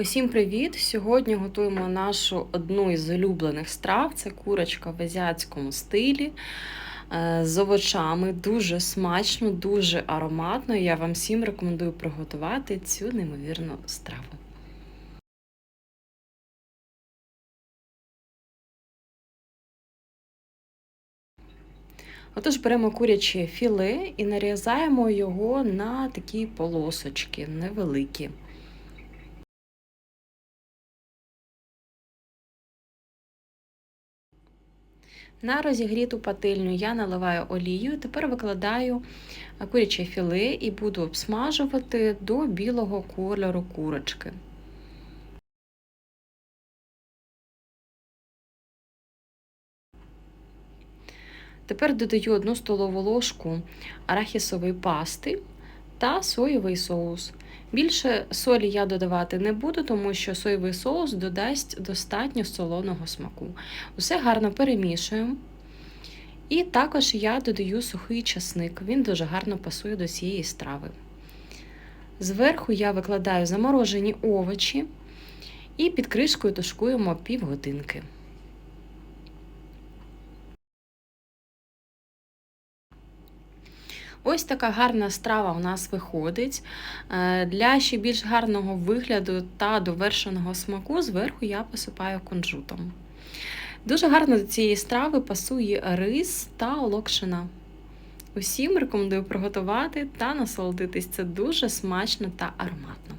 Усім привіт! Сьогодні готуємо нашу одну із улюблених страв. Це курочка в азіатському стилі е, з овочами. Дуже смачно, дуже ароматно. Я вам всім рекомендую приготувати цю неймовірну страву. Отож, беремо куряче філе і нарізаємо його на такі полосочки невеликі. На розігріту пательню я наливаю олію, тепер викладаю куряче філе і буду обсмажувати до білого кольору курочки. Тепер додаю 1 столову ложку арахісової пасти та соєвий соус. Більше солі я додавати не буду, тому що соєвий соус додасть достатньо солоного смаку. Усе гарно перемішуємо. І також я додаю сухий часник, він дуже гарно пасує до цієї страви. Зверху я викладаю заморожені овочі і під кришкою тушкуємо півгодинки. Ось така гарна страва у нас виходить. Е, для ще більш гарного вигляду та довершеного смаку зверху я посипаю кунжутом. Дуже гарно до цієї страви пасує рис та локшина. Усім рекомендую приготувати та насолодитись. Це дуже смачно та ароматно.